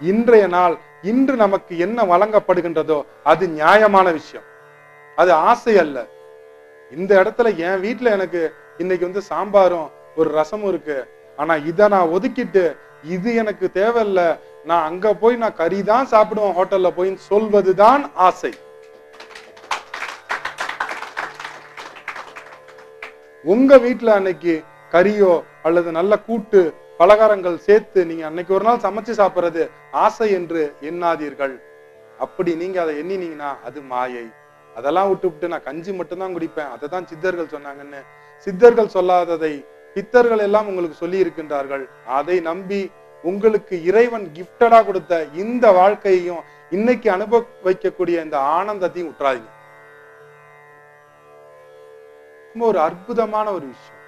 இன்றைய நாள் இன்று நமக்கு என்ன வழங்கப்படுகின்றதோ அது நியாயமான விஷயம். அது ஆசை அல்ல. இந்த இடத்துல என் வீட்டுல எனக்கு இன்னைக்கு வந்து சாம்பாரும் ஒரு ரசமும் இருக்கு. ஆனா இதை நான் ஒதுக்கிட்டு இது எனக்கு தேவையில்ல. நான் அங்க போய் நான் கறி தான் சாப்பிடுவேன் ஹோட்டல்ல போய் சொல்வதுதான் ஆசை. உங்க வீட்டுல அன்னைக்கு கறியோ அல்லது நல்ல கூட்டு பலகாரங்கள் சேர்த்து நீங்க அன்னைக்கு ஒரு நாள் சமைச்சு சாப்பிட்றது ஆசை என்று எண்ணாதீர்கள். அப்படி நீங்க அதை எண்ணினீங்கன்னா அது மாயை. அதெல்லாம் விட்டு விட்டு நான் கஞ்சி மட்டும்தான் குடிப்பேன். அதை தான் சித்தர்கள் சொன்னாங்கன்னு. சித்தர்கள் சொல்லாததை பித்தர்கள் எல்லாம் உங்களுக்கு சொல்லி இருக்கின்றார்கள். அதை நம்பி உங்களுக்கு இறைவன் கிஃப்டடா கொடுத்த இந்த வாழ்க்கையையும் இன்னைக்கு அனுபவிக்கக்கூடிய இந்த ஆனந்தத்தையும் விட்டுறாதீங்க ரொம்ப ஒரு அற்புதமான ஒரு விஷயம்.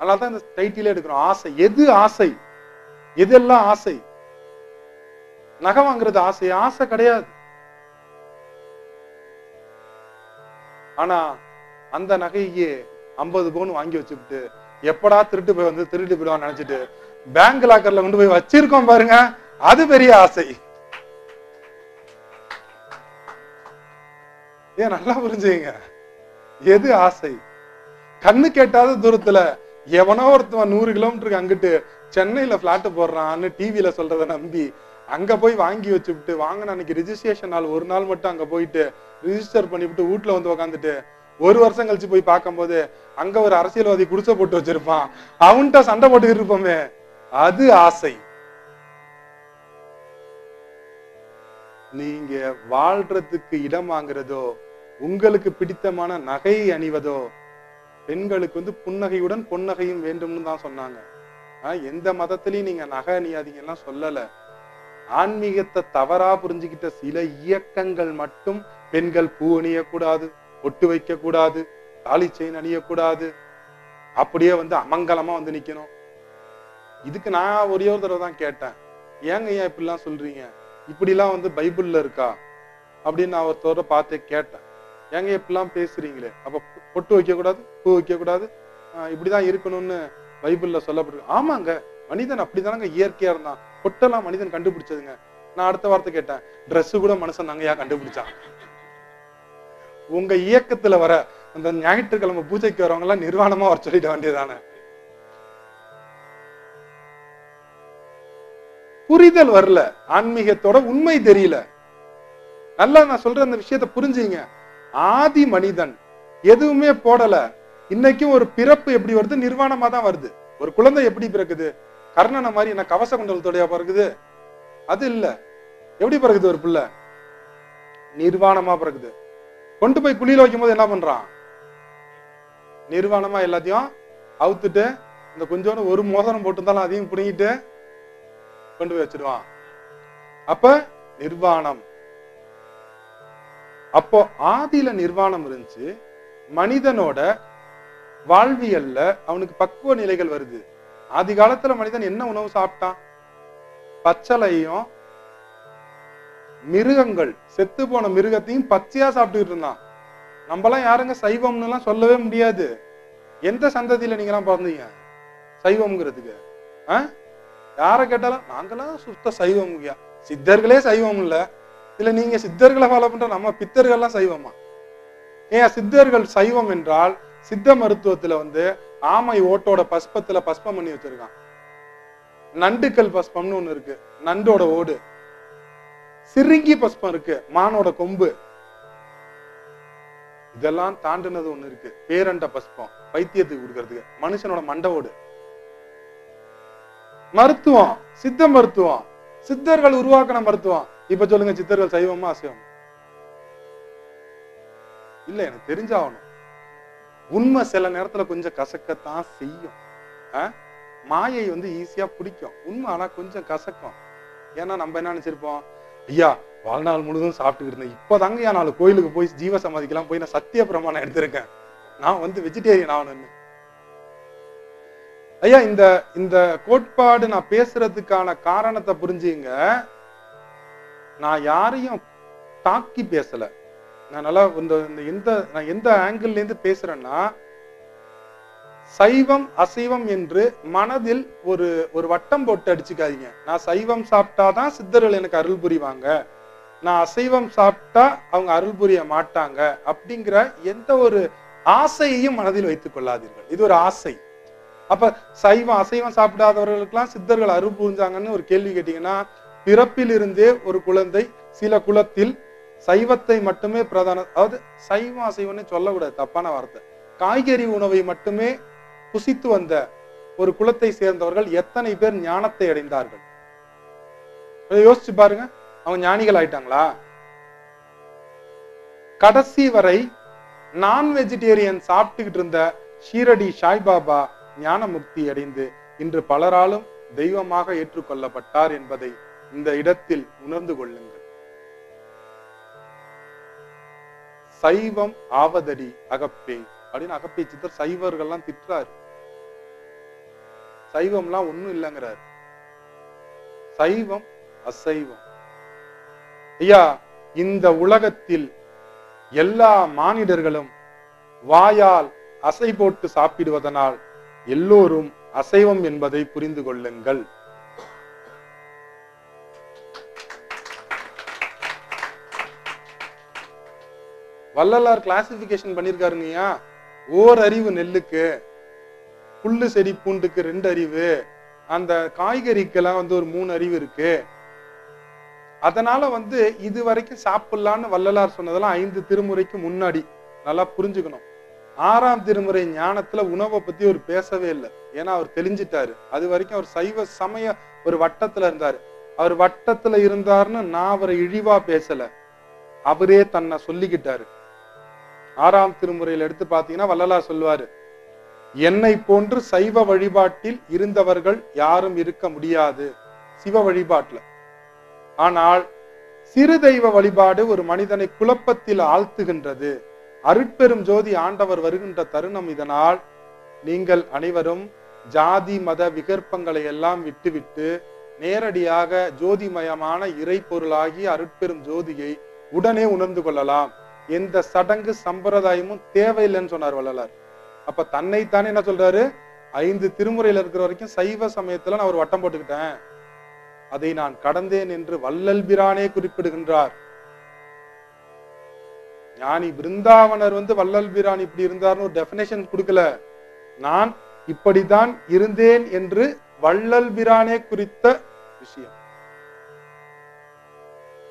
அதனாலதான் இந்த டைட்டிலே எடுக்கிறோம். ஆசை. எது ஆசை? எதெல்லாம் ஆசை? நகை வாங்குறது ஆசை. ஆசை கிடையாது. ஆனா அந்த நகையே ஐம்பது பவுன் வாங்கி வச்சுக்கிட்டு எப்படா திருட்டு போய் வந்து திருட்டு போயிடுவான்னு நினைச்சிட்டு பேங்க் லாக்கர்ல கொண்டு போய் வச்சிருக்கோம் பாருங்க. அது பெரிய ஆசை. ஏன் நல்லா புரிஞ்சுங்க எது ஆசை? கண்ணு கேட்டாத தூரத்துல எவனோ ஒருத்தவன் நூறு கிலோமீட்டருக்கு அங்கிட்டு சென்னையில பிளாட்டு போடுறான்னு டிவியில சொல்றத நம்பி அங்க போய் வாங்கி வச்சுவிட்டு வாங்கின அன்னைக்கு ரிஜிஸ்ட்ரேஷன் நாள் ஒரு நாள் மட்டும் அங்க போயிட்டு ரிஜிஸ்டர் பண்ணிவிட்டு வீட்டுல வந்து உக்காந்துட்டு ஒரு வருஷம் கழிச்சு போய் பார்க்கும்போது அங்க ஒரு அரசியல்வாதி குடிசை போட்டு வச்சிருப்பான். அவன்கிட்ட சண்டை போட்டுக்கிட்டு இருப்போமே. அது ஆசை. நீங்க வாழ்றதுக்கு இடம் வாங்குறதோ உங்களுக்கு பிடித்தமான நகை அணிவதோ பெண்களுக்கு வந்து புன்னகையுடன் பொன்னகையும் வேண்டும்னு தான் சொன்னாங்க. ஆஹ் எந்த மதத்திலையும் நீங்க நகை அணியாதீங்கலாம் சொல்லல. ஆன்மீகத்தை தவறா புரிஞ்சுக்கிட்ட சில இயக்கங்கள் மட்டும் பெண்கள் பூ அணியக்கூடாது ஒட்டு வைக்க கூடாது தாலி செயின் அணியக்கூடாது. அப்படியே வந்து அமங்கலமா வந்து நிக்கணும். இதுக்கு நான் ஒரே ஒரு தடவை தான் கேட்டேன். ஏங்க ஏன் இப்படிலாம் சொல்றீங்க? இப்படிலாம் வந்து பைபிள்ல இருக்கா? அப்படின்னு நான் ஒருத்தவரை பார்த்து கேட்டேன். ஏங்க இப்படிலாம் பேசுறீங்களே? அப்ப பொட்டு வைக்கக்கூடாது பூ வைக்கக்கூடாது. இப்படிதான் இருக்கணும்னு பைபிள்ல சொல்லப்பட்டிருக்கு. ஆமாங்க மனிதன் அப்படிதானங்க இயற்கையா இருந்தான். பொட்டெல்லாம் மனிதன் கண்டுபிடிச்சதுங்க. நான் அடுத்த வார்த்தை கேட்டேன். ட்ரெஸ் கூட மனுஷன் தாங்க ஏன் கண்டுபிடிச்சான். உங்க இயக்கத்துல வர அந்த ஞாயிற்றுக்கிழமை பூஜைக்கு வரவங்க எல்லாம் நிர்வாணமா வர சொல்லிட வேண்டியதானே புரிதல் வரல. ஆன்மீகத்தோட உண்மை தெரியல. நல்லா நான் சொல்ற அந்த விஷயத்தை புரிஞ்சுங்க. ஆதி மனிதன் எதுவுமே போடல. இன்னைக்கும் ஒரு பிறப்பு எப்படி வருது? நிர்வாணமா தான் வருது. ஒரு குழந்தை எப்படி பிறக்குது? கர்ணனை மாதிரி என்ன கவச குண்டலத்தோடையா பிறகுது அது இல்ல. எப்படி பிறகுது ஒரு பிள்ளை? நிர்வாணமா பிறகுது கொண்டு போய் குழியில வைக்கும் போது என்ன பண்றான்? நிர்வாணமா எல்லாத்தையும் அவுத்துட்டு இந்த கொஞ்சோண்டு ஒரு மோதிரம் போட்டிருந்தாலும் அதையும் பிடுங்கிட்டு கொண்டு போய் வச்சிருவான். அப்ப நிர்வாணம். அப்போ ஆதியில நிர்வாணம் இருந்துச்சு. மனிதனோட வாழ்வியல்ல அவனுக்கு பக்குவ நிலைகள் வருது. ஆதி காலத்துல மனிதன் என்ன உணவு சாப்பிட்டான்? பச்சளையும் மிருகங்கள். செத்து போன மிருகத்தையும் பச்சையா சாப்பிட்டுக்கிட்டு இருந்தான். நம்மளாம் யாருங்க சைவம்னு எல்லாம் சொல்லவே முடியாது. எந்த சந்ததியில நீங்க எல்லாம் பிறந்தீங்க? சைவம்ங்கிறதுக்கு. ஆஹ் யாரை கேட்டாலும் நாங்களாம் சுத்த சைவம் சித்தர்களே சைவம் இல்ல. இல்ல நீங்க சித்தர்களை ஃபாலோ பண்ற நம்ம பித்தர்கள்லாம் சைவமா? ஏன் சித்தர்கள் சைவம் என்றால் சித்த மருத்துவத்துல வந்து ஆமை ஓட்டோட பஸ்பத்துல பஸ்பம் பண்ணி வச்சிருக்கான். நண்டுக்கல் பஸ்பம்னு ஒண்ணு இருக்கு. நண்டோட ஓடு. சிறுங்கி பஸ்பம் இருக்கு. மானோட கொம்பு. இதெல்லாம் தாண்டினது ஒண்ணு இருக்கு. பேரண்ட பஸ்பம் வைத்தியத்துக்கு கொடுக்கறதுக்கு. மனுஷனோட மண்ட ஓடு. மருத்துவம் சித்த மருத்துவம். சித்தர்கள் உருவாக்கின மருத்துவம். இப்ப சொல்லுங்க சித்தர்கள் சைவமா அசைவம்? இல்ல எனக்கு தெரிஞ்சாகணும். உண்மை சில நேரத்துல கொஞ்சம் கசக்கத்தான் செய்யும். மாயை வந்து ஈஸியா பிடிக்கும். உண்மை ஆனா கொஞ்சம் கசக்கும். ஏன்னா நம்ம என்ன நினைச்சிருப்போம்? ஐயா வாழ்நாள் முழுதும் சாப்பிட்டுக்கிட்டு இருந்தேன். இப்பதாங்க ஐயா நாலு கோயிலுக்கு போய் ஜீவ சமாதிக்கெல்லாம் போய் நான் சத்திய பிரமாணம் எடுத்திருக்கேன். நான் வந்து வெஜிடேரியன் ஆகணும்னு. ஐயா இந்த இந்த கோட்பாடு நான் பேசுறதுக்கான காரணத்தை புரிஞ்சுங்க. நான் யாரையும் தாக்கி பேசல. நான் நல்லா இந்த இந்த எந்த நான் எந்த ஆங்கிள்லேருந்து இருந்து பேசுறேன்னா சைவம் அசைவம் என்று மனதில் ஒரு ஒரு வட்டம் போட்டு அடிச்சுக்காதீங்க. நான் சைவம் சாப்பிட்டாதான் சித்தர்கள் எனக்கு அருள் புரிவாங்க. நான் அசைவம் சாப்பிட்டா அவங்க அருள் புரிய மாட்டாங்க அப்படிங்கிற எந்த ஒரு ஆசையையும் மனதில் வைத்துக் கொள்ளாதீர்கள். இது ஒரு ஆசை. அப்ப சைவம் அசைவம் சாப்பிடாதவர்களுக்கெல்லாம் சித்தர்கள் அருள் புரிஞ்சாங்கன்னு ஒரு கேள்வி கேட்டீங்கன்னா பிறப்பிலிருந்தே ஒரு குழந்தை சில குலத்தில் சைவத்தை மட்டுமே பிரதான அதாவது சைவம் அசைவம்னு சொல்லக்கூடாது தப்பான வார்த்தை. காய்கறி உணவை மட்டுமே புசித்து வந்த ஒரு குலத்தை சேர்ந்தவர்கள் எத்தனை பேர் ஞானத்தை அடைந்தார்கள்? யோசிச்சு பாருங்க. அவங்க ஞானிகள் ஆயிட்டாங்களா? கடைசி வரை நான் வெஜிடேரியன் சாப்பிட்டுக்கிட்டு இருந்த ஷீரடி சாய்பாபா ஞான முக்தி அடைந்து இன்று பலராலும் தெய்வமாக ஏற்றுக்கொள்ளப்பட்டார் என்பதை இந்த இடத்தில் உணர்ந்து கொள்ளுங்கள். சைவம் ஆவதடி அகப்பே அப்படின்னு அகப்பே சித்தர் சைவர்கள்லாம் திட்டுறாரு. சைவம்லாம் ஒண்ணும் இல்லைங்கிறார். சைவம் அசைவம். ஐயா இந்த உலகத்தில் எல்லா மானிடர்களும் வாயால் அசை போட்டு சாப்பிடுவதனால் எல்லோரும் அசைவம் என்பதை புரிந்து கொள்ளுங்கள். வள்ளலார் கிளாசிபிகேஷன் பண்ணியிருக்காருங்கய்யா ஓர் அறிவு நெல்லுக்கு புல்லு செடி பூண்டுக்கு ரெண்டு அறிவு அந்த காய்கறிக்கெல்லாம் வந்து ஒரு மூணு அறிவு இருக்கு. அதனால வந்து இது வரைக்கும் சாப்பிடலான்னு வள்ளலார் சொன்னதெல்லாம் ஐந்து திருமுறைக்கு முன்னாடி நல்லா புரிஞ்சுக்கணும். ஆறாம் திருமுறை ஞானத்துல உணவை பத்தி அவர் பேசவே இல்லை. ஏன்னா அவர் தெளிஞ்சிட்டாரு. அது வரைக்கும் அவர் சைவ சமய ஒரு வட்டத்துல இருந்தாரு. அவர் வட்டத்துல இருந்தாருன்னு நான் அவரை இழிவா பேசல. அவரே தன்னை சொல்லிக்கிட்டாரு. ஆறாம் திருமுறையில் எடுத்து பார்த்தீங்கன்னா வள்ளலார் சொல்வாரு என்னை போன்று சைவ வழிபாட்டில் இருந்தவர்கள் யாரும் இருக்க முடியாது. சிவ வழிபாட்டில். ஆனால் சிறு தெய்வ வழிபாடு ஒரு மனிதனை குழப்பத்தில் ஆழ்த்துகின்றது. அருட்பெரும் ஜோதி ஆண்டவர் வருகின்ற தருணம் இதனால் நீங்கள் அனைவரும் ஜாதி மத விகற்பங்களை எல்லாம் விட்டுவிட்டு நேரடியாக ஜோதிமயமான இறை பொருளாகி அருட்பெரும் ஜோதியை உடனே உணர்ந்து கொள்ளலாம். எந்த சடங்கு சம்பிரதாயமும் தேவையில்லைன்னு சொன்னார் வள்ளலார். அப்ப தன்னைத்தானே என்ன சொல்றாரு? ஐந்து திருமுறையில இருக்கிற வரைக்கும் சைவ சமயத்துல நான் ஒரு வட்டம் போட்டுக்கிட்டேன். அதை நான் கடந்தேன் என்று வள்ளல் பிரானே குறிப்பிடுகின்றார். ஞானி பிருந்தாவனர் வந்து வள்ளல் பிரான் இப்படி இருந்தார்னு ஒரு டெபினேஷன் கொடுக்கல. நான் இப்படித்தான் இருந்தேன் என்று வள்ளல் பிரானே குறித்த விஷயம்.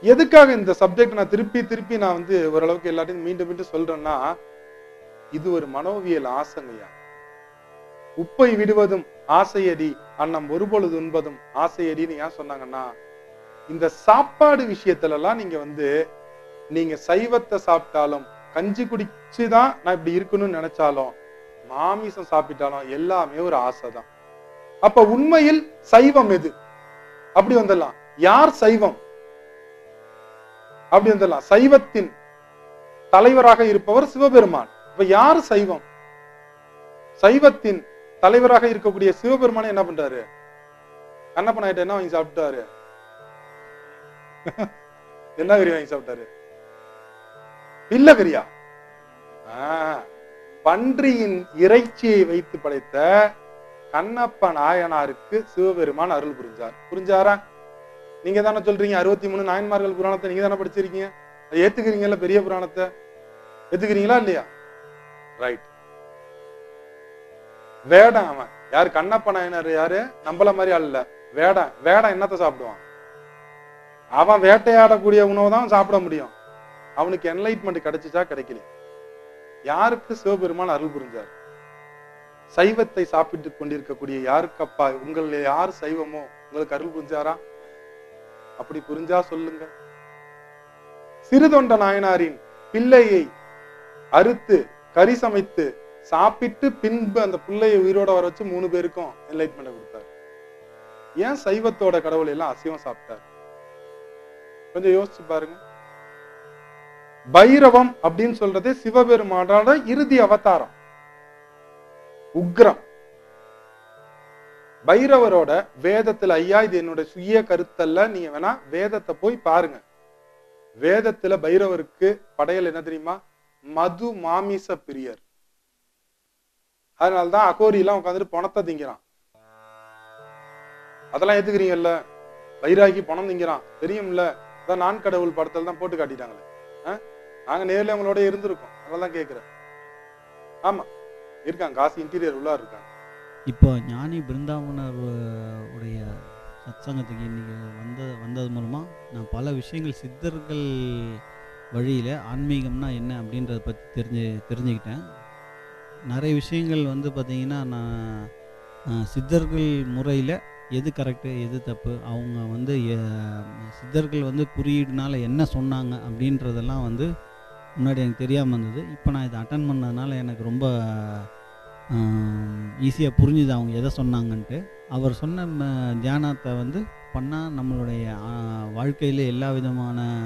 எதுக்காக இந்த சப்ஜெக்ட் நான் திருப்பி திருப்பி நான் வந்து ஓரளவுக்கு எல்லாத்தையும் மீண்டும் மீண்டும் சொல்றேன்னா இது ஒரு மனோவியல் ஆசைங்கய்யா. உப்பை விடுவதும் ஆசையடி அன்னம் ஒருபொழுது உண்பதும் ஆசையடின்னு ஏன் சொன்னாங்கன்னா இந்த சாப்பாடு விஷயத்துல எல்லாம் நீங்க வந்து நீங்க சைவத்தை சாப்பிட்டாலும் கஞ்சி குடிச்சுதான் நான் இப்படி இருக்கணும்னு நினைச்சாலும் மாமிசம் சாப்பிட்டாலும் எல்லாமே ஒரு ஆசைதான். அப்ப உண்மையில் சைவம் எது? அப்படி வந்துடலாம். யார் சைவம்? அப்படின்னு சொல்லலாம் சைவத்தின் தலைவராக இருப்பவர் சிவபெருமான். இப்ப யாரு சைவம்? சைவத்தின் தலைவராக இருக்கக்கூடிய சிவபெருமானை என்ன பண்றாரு? கண்ணப்பன் ஆயிட்ட என்ன வாங்கி சாப்பிட்டாரு? என்ன கறி வாங்கி சாப்பிட்டாரு? பில்லகரியா ஆஹ், பன்றியின் இறைச்சியை வைத்து படைத்த கண்ணப்ப நாயனாருக்கு சிவபெருமான் அருள் புரிஞ்சார். புரிஞ்சாரா? நீங்க தானே சொல்றீங்க? அறுபத்தி மூணு நாயன்மார்கள் புராணத்தை நீங்க தானே படிச்சிருக்கீங்க? அதை ஏத்துக்கிறீங்கல்ல பெரிய புராணத்தை? ஏத்துக்கிறீங்களா இல்லையா? ரைட் வேடம் அவன். யார்? கண்ணப்ப நாயனர் யாரு? நம்மள மாதிரி ஆள் இல்ல. வேடம். வேடம் என்னத்தை சாப்பிடுவான்? அவன் வேட்டையாடக்கூடிய உணவு தான் சாப்பிட முடியும். அவனுக்கு என்லைட்மெண்ட் கிடைச்சிச்சா? கிடைக்கல. யாருக்கு சிவபெருமான் அருள் புரிஞ்சார்? சைவத்தை சாப்பிட்டு கொண்டிருக்கக்கூடிய யாருக்கப்பா? உங்களில் யார் சைவமோ? உங்களுக்கு அருள் புரிஞ்சாரா? அப்படி புரிஞ்சா சொல்லுங்க. சிறுதொண்ட நாயனாரின் பிள்ளையை அறுத்து கறி சமைத்து சாப்பிட்டு பின்பு அந்த பிள்ளையை உயிரோட வர வச்சு மூணு பேருக்கும் என்லைட்மெண்ட் கொடுத்தாரு. ஏன் சைவத்தோட கடவுள் எல்லாம் அசைவம் சாப்பிட்டார்? கொஞ்சம் யோசிச்சு பாருங்க. பைரவம் அப்படின்னு சொல்றது சிவபெருமானோட இறுதி அவதாரம். உக்ரம். பைரவரோட வேதத்துல ஐயா இது என்னோட சுய கருத்தல்ல நீங்க வேணா வேதத்தை போய் பாருங்க. வேதத்துல பைரவருக்கு படையல் என்ன தெரியுமா? மது மாமிச பிரியர். அதனாலதான் அகோரியெல்லாம் அகோரி எல்லாம் உட்காந்துட்டு பணத்தை திங்கிறான். அதெல்லாம் ஏத்துக்கிறீங்கல்ல? வைராகி பணம் திங்கிறான். தெரியும்ல? அதான் நான் கடவுள் படத்துல தான் போட்டு காட்டிட்டாங்களே. நாங்க நேர்ல அவங்களோட இருந்திருக்கோம். அதனால தான் கேட்கிறேன் ஆமா. இருக்காங்க. காசு இன்டீரியர் உள்ளார் இருக்காங்க. இப்போ ஞானி பிருந்தாவனர் உடைய சத்சங்கத்துக்கு இன்னைக்கு வந்த வந்தது மூலமாக நான் பல விஷயங்கள் சித்தர்கள் வழியில் ஆன்மீகம்னா என்ன அப்படின்றத பற்றி தெரிஞ்சு தெரிஞ்சுக்கிட்டேன். நிறைய விஷயங்கள் வந்து பார்த்திங்கன்னா நான் சித்தர்கள் முறையில் எது கரெக்டு எது தப்பு அவங்க வந்து சித்தர்கள் வந்து குறியீடுனால என்ன சொன்னாங்க அப்படின்றதெல்லாம் வந்து முன்னாடி எனக்கு தெரியாமல் இருந்தது. இப்போ நான் இதை அட்டன் பண்ணதுனால எனக்கு ரொம்ப ஈஸியாக புரிஞ்சுது அவங்க எதை சொன்னாங்கன்ட்டு. அவர் சொன்ன ம- தியானத்தை வந்து பண்ணால் நம்மளுடைய வாழ்க்கையில் எல்லா விதமான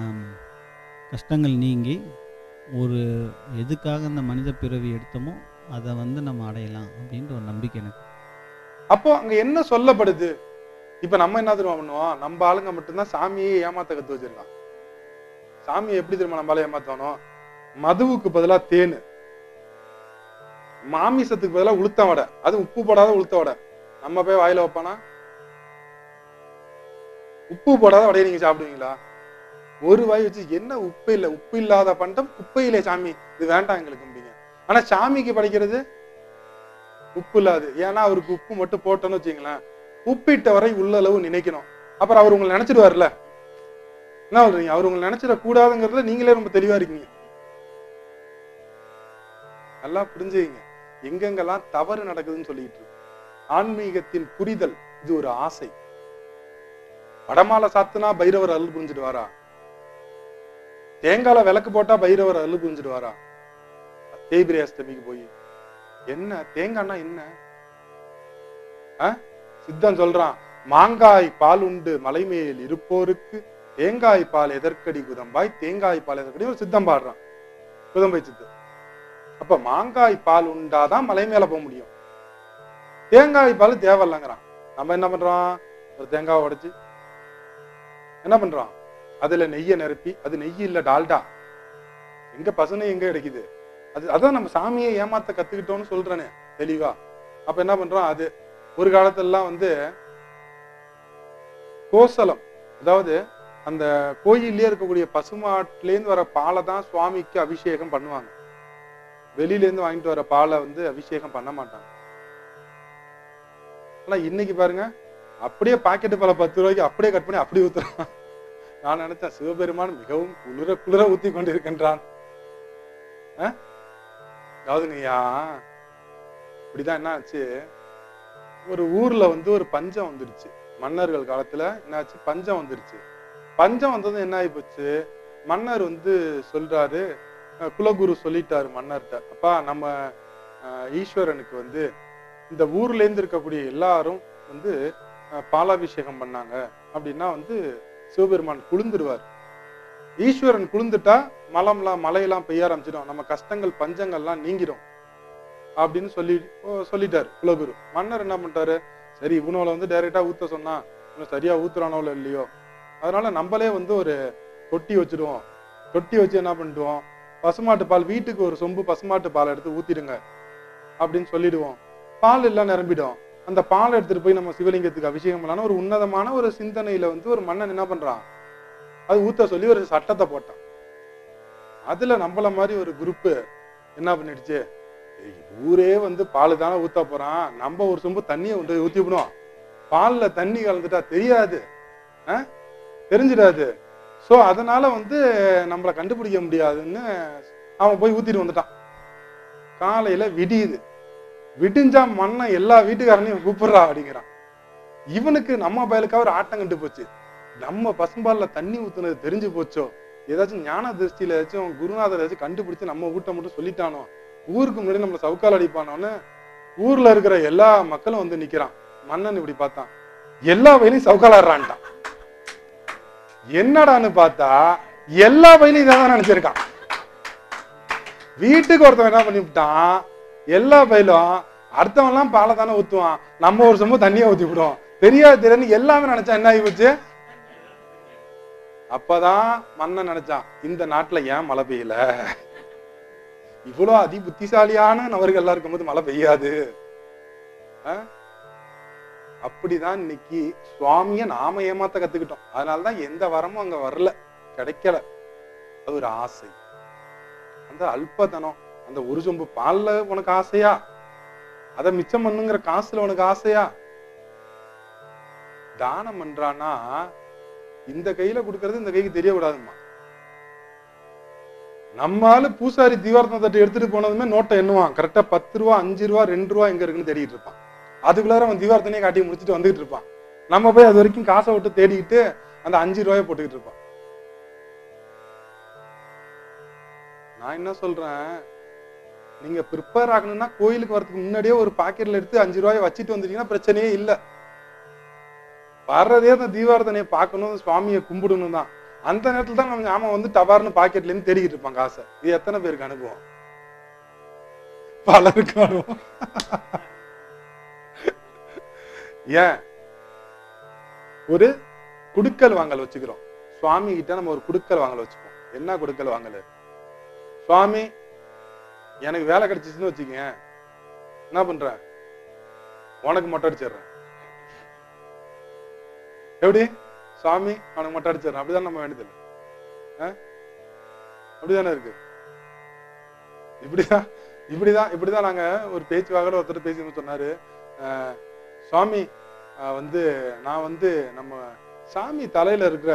கஷ்டங்கள் நீங்கி ஒரு எதுக்காக இந்த மனித பிறவி எடுத்தோமோ அதை வந்து நம்ம அடையலாம் அப்படின்ற ஒரு நம்பிக்கை எனக்கு. அப்போ அங்க என்ன சொல்லப்படுது? இப்ப நம்ம என்ன தெரியுமா பண்ணுவோம்? நம்ம ஆளுங்க மட்டும்தான் சாமியை ஏமாத்த கத்து வச்சிடலாம். சாமியை எப்படி தெரியுமா நம்மளால ஏமாத்தணும்? மதுவுக்கு பதிலாக தேனு. மாமிசத்துக்கு பதிலா உளுத்த வடை. அது உப்பு போடாத உளுத்த வடை. நம்ம போய் வாயில வைப்பானா உப்பு போடாத வடையை நீங்க சாப்பிடுவீங்களா? ஒரு வாய் வச்சு என்ன உப்பு இல்ல? உப்பு இல்லாத பண்டம் குப்பையிலே சாமி. இது வேண்டாம் எங்களுக்கு அப்படிங்க. ஆனா சாமிக்கு படைக்கிறது உப்பு இல்லாது. ஏன்னா அவருக்கு உப்பு மட்டும் போட்டோன்னு வச்சுங்களேன் உப்பிட்ட வரை உள்ள அளவு நினைக்கணும். அப்புறம் அவர் உங்களை நினைச்சிடுவார்ல? என்ன சொல்றீங்க? அவர் உங்களை நினைச்சிட கூடாதுங்கிறதுல நீங்களே ரொம்ப தெளிவா இருக்கீங்க. நல்லா புரிஞ்சுங்க எங்கெங்கெல்லாம் தவறு நடக்குதுன்னு சொல்லிட்டு இருக்கு. ஆன்மீகத்தின் புரிதல் இது ஒரு ஆசை. வடமாலை சாத்துனா பைரவர் அருள் புரிஞ்சிடுவாரா? தேங்கால விளக்கு போட்டா பைரவர் அருள் புரிஞ்சிடுவாரா? தேய்பிரி அஷ்டமிக்கு போய் என்ன? தேங்காய்னா என்ன? சித்தம் சொல்றான் மாங்காய் பால் உண்டு மலைமேல் இருப்போருக்கு தேங்காய் பால் எதற்கடி குதம்பாய்? தேங்காய் பால் எதற்கடி? ஒரு சித்தம் பாடுறான். குதம்பை சித்தம் அப்ப மாங்காய் பால் உண்டாதான் மலை மேல போக முடியும். தேங்காய் பால் தேவையில்லைங்கிறான். நம்ம என்ன பண்றோம்? ஒரு தேங்காவை உடைச்சு என்ன பண்றோம்? அதுல நெய்யை நிரப்பி அது நெய் இல்ல டால்டா. எங்க பசுனை எங்க கிடைக்குது? அது அதான் நம்ம சாமியை ஏமாத்த கத்துக்கிட்டோம்னு சொல்றேனே தெளிவா. அப்ப என்ன பண்றோம்? அது ஒரு காலத்துலலாம் வந்து கோசலம் அதாவது அந்த கோயிலே இருக்கக்கூடிய பசுமாட்டிலேருந்து வர பாலை தான் சுவாமிக்கு அபிஷேகம் பண்ணுவாங்க. வெளியிலேருந்து வாங்கிட்டு வர பாலை வந்து அபிஷேகம் பண்ண மாட்டாங்க. ஆனா இன்னைக்கு பாருங்க அப்படியே பாக்கெட் பாலை பத்து ரூபாய்க்கு அப்படியே கட் பண்ணி அப்படியே ஊத்துறான். நான் நினைச்சேன் சிவபெருமான் மிகவும் குளிர குளிர ஊத்தி கொண்டிருக்கின்றான். அதாவதுங்கய்யா இப்படிதான் என்ன ஆச்சு? ஒரு ஊர்ல வந்து ஒரு பஞ்சம் வந்துருச்சு. மன்னர்கள் காலத்துல என்னாச்சு பஞ்சம் வந்துருச்சு. பஞ்சம் வந்ததும் என்ன ஆகி போச்சு? மன்னர் வந்து சொல்றாரு குலகுரு சொல்லிட்டாரு மன்னர்கிட்ட. அப்பா நம்ம ஈஸ்வரனுக்கு வந்து இந்த ஊர்லேருந்து இருக்கக்கூடிய எல்லாரும் வந்து பாலாபிஷேகம் பண்ணாங்க. அப்படின்னா வந்து சிவபெருமான் குளிந்துருவார். ஈஸ்வரன் குளிந்துட்டா மலம்லாம் மலையெல்லாம் பெய்ய ஆரம்பிச்சிடும். நம்ம கஷ்டங்கள் பஞ்சங்கள்லாம் நீங்கிடும் அப்படின்னு சொல்லி ஓ, சொல்லிட்டாரு குலகுரு. மன்னர் என்ன பண்ணிட்டாரு? சரி இவனோல வந்து டைரெக்டா ஊத்த சொன்னான் இவன் சரியா ஊத்துறானோல இல்லையோ? அதனால நம்மளே வந்து ஒரு தொட்டி வச்சிடுவோம் தொட்டி வச்சு என்ன பண்ணிடுவோம்? பசுமாட்டு பால் வீட்டுக்கு ஒரு சொம்பு பசுமாட்டு பால் எடுத்து ஊத்திடுங்க அப்படின்னு சொல்லிடுவோம். பால் எல்லாம் நிரம்பிடும். அந்த பால் எடுத்துட்டு போய் நம்ம சிவலிங்கத்துக்கு அபிஷேகம் பண்ணலாம்னு ஒரு உன்னதமான ஒரு சிந்தனையில வந்து ஒரு மன்னன் என்ன பண்றான்? அது ஊத்த சொல்லி ஒரு சட்டத்தை போட்டான். அதுல நம்மள மாதிரி ஒரு குரூப்பு என்ன பண்ணிடுச்சு? ஊரே வந்து பால் தானே ஊத்த போறான். நம்ம ஒரு சொம்பு தண்ணியை கொண்டு போய் ஊத்தி விடுவோம் பால்ல தண்ணி கலந்துட்டா தெரியாது. ஆ? தெரிஞ்சிடாது. சோ அதனால வந்து நம்மளை கண்டுபிடிக்க முடியாதுன்னு அவன் போய் ஊத்திட்டு வந்துட்டான். காலையில விடியுது. விடிஞ்சா மண்ணை எல்லா வீட்டுக்காரனையும் கூப்பிடுறா அப்படிங்கிறான். இவனுக்கு நம்ம பயலுக்காக ஒரு ஆட்டம் கண்டு போச்சு. நம்ம பசும்பால்ல தண்ணி ஊத்துனது தெரிஞ்சு போச்சோ? ஏதாச்சும் ஞான திருஷ்டியில ஏதாச்சும் குருநாதர் ஏதாச்சும் கண்டுபிடிச்சு நம்ம ஊட்ட மட்டும் சொல்லிட்டானோ? ஊருக்கு முன்னாடி நம்மளை சவுக்கால் அடிப்பானோன்னு ஊர்ல இருக்கிற எல்லா மக்களும் வந்து நிக்கிறான். மன்னன் இப்படி பார்த்தான். எல்லா வயலையும் சவுக்காலாடுறான்ட்டான் என்னடான்னு பார்த்தா எல்லா பையனும் இதான் நினைச்சிருக்கான். வீட்டுக்கு ஒருத்தன் என்ன பண்ணிவிட்டான் எல்லா பையிலும் அடுத்தவன் எல்லாம் பாலை தானே ஊத்துவான். நம்ம ஒரு சம்பவம் தண்ணியை ஊத்தி விடுவோம். தெரியாது தெரியாது எல்லாமே நினைச்சா என்ன ஆகி போச்சு? அப்பதான் மன்னன் நினைச்சான் இந்த நாட்டுல ஏன் மழை பெய்யல? இவ்வளவு அதி புத்திசாலியான நபர்கள் எல்லாம் இருக்கும்போது மழை பெய்யாது. ஆ? அப்படிதான் இன்னைக்கு சுவாமிய நாம ஏமாத்த கத்துக்கிட்டோம். அதனாலதான் எந்த வரமும் அங்க வரல. கிடைக்கல. அது ஒரு ஆசை. அந்த அல்பதனம் அந்த ஒரு சொம்பு பால்ல உனக்கு ஆசையா? அதை மிச்சம் பண்ணுங்கிற காசுல உனக்கு ஆசையா? தானம் பண்றானா இந்த கையில கொடுக்கறது இந்த கைக்கு தெரியக்கூடாதும்மா. நம்மால பூசாரி தீவார்த்தம் தட்டு எடுத்துட்டு போனதுமே நோட்டை எண்ணுவான். கரெக்டா பத்து ரூபா அஞ்சு ரூபா ரெண்டு ரூபா எங்க இருக்குன்னு தேடிட்டு இருப்பான். அதுக்குள்ளார அவன் தீவார்த்தனையே காட்டி முடிச்சுட்டு வந்துகிட்டு இருப்பான். நம்ம போய் அது வரைக்கும் காசை விட்டு தேடிக்கிட்டு அந்த அஞ்சு ரூபாயை போட்டுக்கிட்டு இருப்பான். நான் என்ன சொல்றேன்? நீங்க ப்ரிப்பேர் ஆகணும்னா கோயிலுக்கு வரதுக்கு முன்னாடியே ஒரு பாக்கெட்ல எடுத்து அஞ்சு ரூபாயை வச்சுட்டு வந்துட்டீங்கன்னா பிரச்சனையே இல்ல. வர்றதே அந்த தீபாரதனையை பார்க்கணும் சுவாமியை கும்பிடணும் தான். அந்த நேரத்துல தான் நம்ம ஆமா வந்து டவார்னு பாக்கெட்ல இருந்து தேடிக்கிட்டு இருப்பான் காசை. இது எத்தனை பேருக்கு அனுபவம்? பலருக்கு அனுபவம். ஏன்? ஒரு குடுக்கல் வாங்கல் வச்சுக்கிறோம். சுவாமி கிட்ட நம்ம ஒரு குடுக்கல் வாங்கல் வச்சுப்போம். என்ன குடுக்கல் வாங்கல்? சுவாமி எனக்கு வேலை கிடைச்சிச்சுன்னு வச்சுக்கங்க. என்ன பண்றேன் உனக்கு மொட்டை அடிச்சிடுறேன். எப்படி? சுவாமி அவனுக்கு மொட்டை அடிச்சிடுறேன். அப்படிதான் நம்ம வேண்டியதில்லை. அப்படிதானே இருக்கு? இப்படிதான் இப்படிதான் இப்படிதான் நாங்க ஒரு பேச்சு வாங்கல ஒருத்தர் பேசி சொன்னாரு. அஹ், சுவாமி வந்து நான் வந்து நம்ம சாமி தலையில இருக்கிற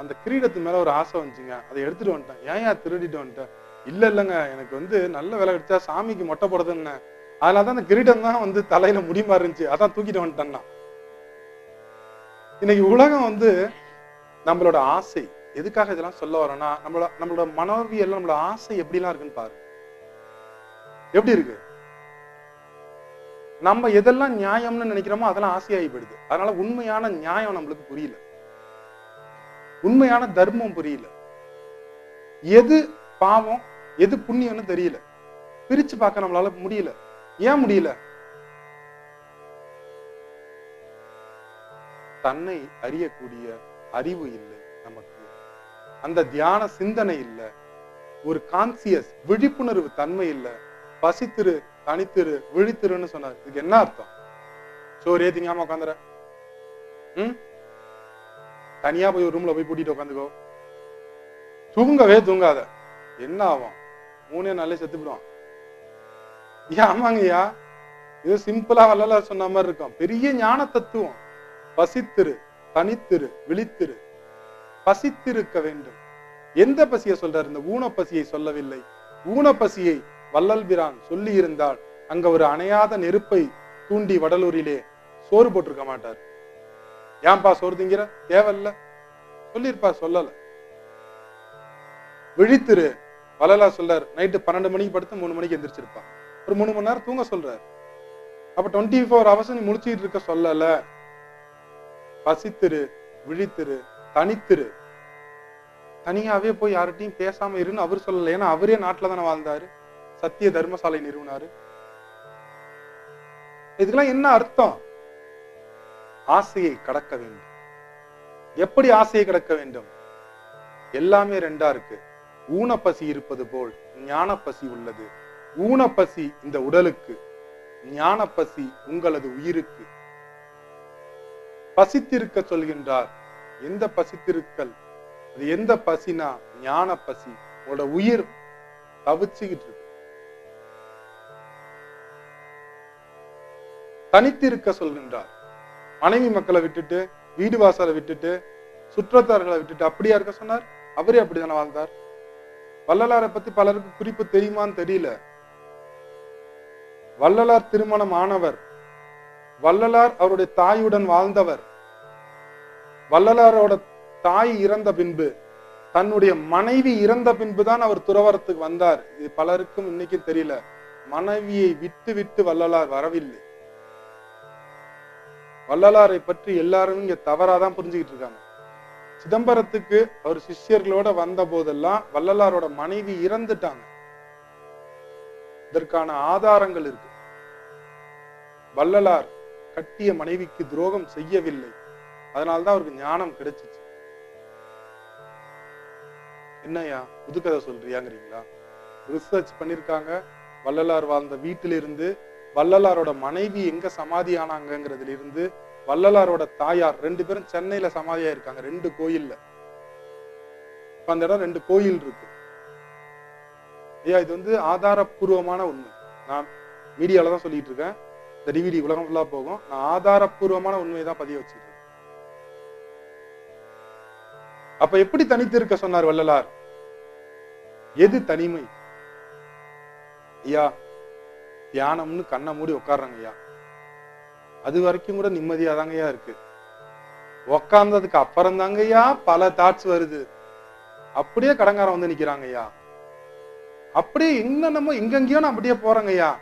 அந்த கிரீடத்து மேல ஒரு ஆசை வந்துச்சுங்க. அதை எடுத்துட்டு வந்துட்டேன். ஏன் ஏன் திருடிட்டு வந்துட்டேன் இல்ல இல்லைங்க. எனக்கு வந்து நல்ல வேலை கிடைச்சா சாமிக்கு மொட்டை போடுறதுன்னு. அதனால தான் அந்த கிரீடம் தான் வந்து தலையில முடிமா இருந்துச்சு. அதான் தூக்கிட்டு வந்துட்டேன்னா. இன்னைக்கு உலகம் வந்து நம்மளோட ஆசை. எதுக்காக இதெல்லாம் சொல்ல வரோம்னா நம்மளோட நம்மளோட மனோவியல் நம்மளோட ஆசை எப்படிலாம் இருக்குன்னு பாரு எப்படி இருக்கு? நம்ம எதெல்லாம் நியாயம்னு நினைக்கிறோமோ அதெல்லாம் ஆசையாகி போயிடுது அதனால உண்மையான நியாயம் நம்மளுக்கு புரியல. உண்மையான தர்மம் புரியல. எது பாவம் எது புண்ணியம்னு தெரியல. பிரிச்சு பார்க்க நம்மளால முடியல. ஏன் முடியல? தன்னை அறியக்கூடிய அறிவு இல்லை நமக்கு. அந்த தியான சிந்தனை இல்லை. ஒரு கான்சியஸ் விழிப்புணர்வு தன்மை இல்லை. பசித்திரு தனித்திரு விழித்திருன்னு சொன்னார். இதுக்கு என்ன அர்த்தம்? சோறு ஏத்திங்காம உட்காந்துற ம்? தனியா போய் ஒரு ரூம்ல போய் பூட்டிட்டு உட்காந்துக்கோ தூங்கவே தூங்காத. என்ன ஆகும்? மூணே நாளே செத்துப்பிடுவான் ஏன் ஆமாங்கய்யா? இது சிம்பிளா வல்லல சொன்ன மாதிரி இருக்கும். பெரிய ஞான தத்துவம் பசித்திரு தனித்திரு விழித்திரு. பசித்திருக்க வேண்டும். எந்த பசியை சொல்றாரு? இந்த ஊனப்பசியை சொல்லவில்லை. ஊனப்பசியை வள்ளல் பிரான் சொல்லி இருந்தால் அங்க ஒரு அணையாத நெருப்பை தூண்டி வடலூரிலே சோறு போட்டிருக்க மாட்டார். ஏன்பா சோறு திங்கிற? தேவையில்ல. சொல்லியிருப்பா சொல்லல. விழித்திரு வள்ளலா சொல்றார் நைட்டு பன்னெண்டு மணிக்கு படுத்து மூணு மணிக்கு எந்திரிச்சிருப்பான் ஒரு மூணு மணி நேரம் தூங்க சொல்றார். அப்ப டுவெண்ட்டி ஃபோர் ஹவர்ஸ் நீ முடிச்சுட்டு இருக்க சொல்லல. பசித்திரு விழித்திரு தனித்திரு. தனியாவே போய் யார்கிட்டையும் பேசாம இருன்னு அவர் சொல்லல. ஏன்னா அவரே நாட்டுல தானே வாழ்ந்தாரு. சத்திய தர்மசாலை நிறுவனாரு. இதுக்கெல்லாம் என்ன அர்த்தம்? ஆசையை கடக்க வேண்டும். எப்படி ஆசையை கடக்க வேண்டும்? எல்லாமே ரெண்டா இருக்கு. ஊனப்பசி இருப்பது போல் ஞானப்பசி உள்ளது. ஊனப்பசி இந்த உடலுக்கு ஞானப்பசி உங்களது உயிருக்கு. பசித்திருக்க சொல்கின்றார். எந்த பசித்திருக்கல்? அது எந்த பசினா ஞான பசி உங்களோட உயிர் தவிச்சுக்கிட்டு இருக்கு. தனித்திருக்க சொல்கின்றார். மனைவி மக்களை விட்டுட்டு வீடு வாசலை விட்டுட்டு சுற்றத்தார்களை விட்டுட்டு அப்படியா இருக்க சொன்னார்? அவரே அப்படித்தானே வாழ்ந்தார்? வள்ளலாரை பத்தி பலருக்கு குறிப்பு தெரியுமான்னு தெரியல. வள்ளலார் திருமணம் ஆனவர். வள்ளலார் அவருடைய தாயுடன் வாழ்ந்தவர். வள்ளலாரோட தாய் இறந்த பின்பு தன்னுடைய மனைவி இறந்த பின்பு தான் அவர் துறவரத்துக்கு வந்தார். இது பலருக்கும் இன்னைக்கும் தெரியல. மனைவியை விட்டு விட்டு வள்ளலார் வரவில்லை. வள்ளலாரை பற்றி எல்லாரும் இங்க தவறாதான் புரிஞ்சுக்கிட்டு இருக்காங்க. சிதம்பரத்துக்கு அவர் சிஷ்யர்களோட வந்த போதெல்லாம் வள்ளலாரோட மனைவி இறந்துட்டாங்க. இதற்கான ஆதாரங்கள் இருக்கு. வள்ளலார் கட்டிய மனைவிக்கு துரோகம் செய்யவில்லை. அதனால்தான் அவருக்கு ஞானம் கிடைச்சிச்சு. என்னய்யா புதுக்கதை சொல்றியாங்கிறீங்களா? ரிசர்ச் பண்ணிருக்காங்க. வள்ளலார் வாழ்ந்த வீட்டிலிருந்து வள்ளலாரோட மனைவி எங்க சமாதி ஆனாங்கிறதுல இருந்து வள்ளலாரோட தாயார் ரெண்டு பேரும் சென்னையில சமாதியா இருக்காங்க ரெண்டு கோயில்ல. இப்ப அந்த இடம் ரெண்டு கோயில் இருக்கு. ஐயா இது வந்து ஆதாரப்பூர்வமான உண்மை. நான் மீடியால தான் சொல்லிட்டு இருக்கேன். இந்த டிவிடி உலகம் ஃபுல்லா போகும். நான் ஆதாரப்பூர்வமான உண்மையை தான் பதிய வச்சிருக்கேன். அப்ப எப்படி தனித்து இருக்க சொன்னார் வள்ளலார்? எது தனிமை? ஐயா தியானம்னு கண்ணை மூடி உட்காடுறாங்க ஐயா. அது வரைக்கும் கூட நிம்மதியா தாங்கய்யா இருக்கு. உக்காந்ததுக்கு அப்புறம் தாங்கய்யா பல தாட்ஸ் வருது. அப்படியே கடங்காரம் வந்து நிக்கிறாங்க ஐயா. அப்படியே என்னென்னமோ எங்கெங்கயோ நான் அப்படியே போறேங்க ஐயா.